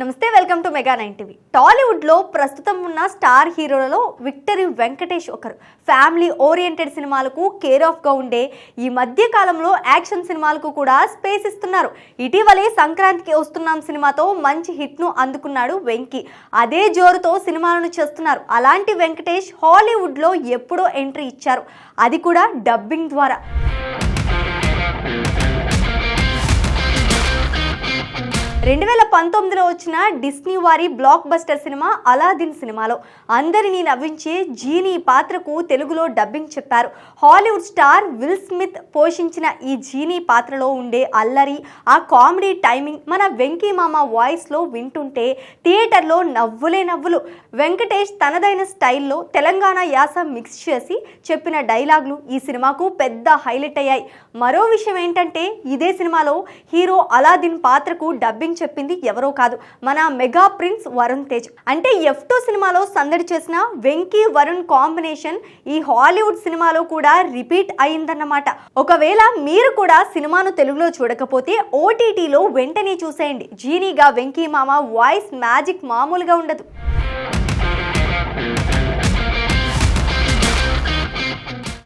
నమస్తే welcome to Mega nine TV. టాలీవుడ్లో ప్రస్తుతం ఉన్న స్టార్ హీరోలలో విక్టరీ వెంకటేష్ ఒకరు. ఫ్యామిలీ ఓరియంటెడ్ సినిమాలకు కేర్ ఆఫ్గా ఉండే ఈ మధ్య కాలంలో యాక్షన్ సినిమాలకు కూడా స్పేస్ ఇస్తున్నారు. ఇటీవలే సంక్రాంతికి వస్తున్నాం సినిమాతో మంచి హిట్ను అందుకున్నాడు వెంకీ. అదే జోరుతో సినిమాలను చేస్తున్నారు. అలాంటి వెంకటేష్ హాలీవుడ్లో ఎప్పుడో ఎంట్రీ ఇచ్చారు. అది కూడా డబ్బింగ్ ద్వారా. రెండు వేల పంతొమ్మిదిలో వచ్చిన డిస్నీ వారి బ్లాక్ బస్టర్ సినిమా అలాదిన్ సినిమాలో అందరినీ నవ్వించే జీనీ పాత్రకు తెలుగులో డబ్బింగ్ చెప్పారు. హాలీవుడ్ స్టార్ విల్ స్మిత్ పోషించిన ఈ జీనీ పాత్రలో ఉండే అల్లరి ఆ కామెడీ టైమింగ్ మన వెంకీ మామ వాయిస్లో వింటుంటే థియేటర్లో నవ్వులే నవ్వులు. వెంకటేష్ తనదైన స్టైల్లో తెలంగాణ యాస మిక్స్ చేసి చెప్పిన డైలాగులు ఈ సినిమాకు పెద్ద హైలైట్ అయ్యాయి. మరో విషయం ఏంటంటే ఇదే సినిమాలో హీరో అలాదిన్ పాత్రకు డబ్బింగ్ చెప్పింది ఎవరో కాదు. మన మెగా ప్రిన్స్ వరుణ్ తేజ్. అంటే ఎఫ్ టూ సినిమాలో సందడి చేసిన వెంకీ వరుణ్ కాంబినేషన్ ఈ హాలీవుడ్ సినిమాలో కూడా రిపీట్ అయిందన్నమాట ఒకవేళ మీరు కూడా సినిమాను తెలుగులో చూడకపోతే ఓటీటీలో వెంటనే చూసేయండి. జీనీగా వెంకీ మామ వాయిస్ మ్యాజిక్ మామూలుగా ఉండదు.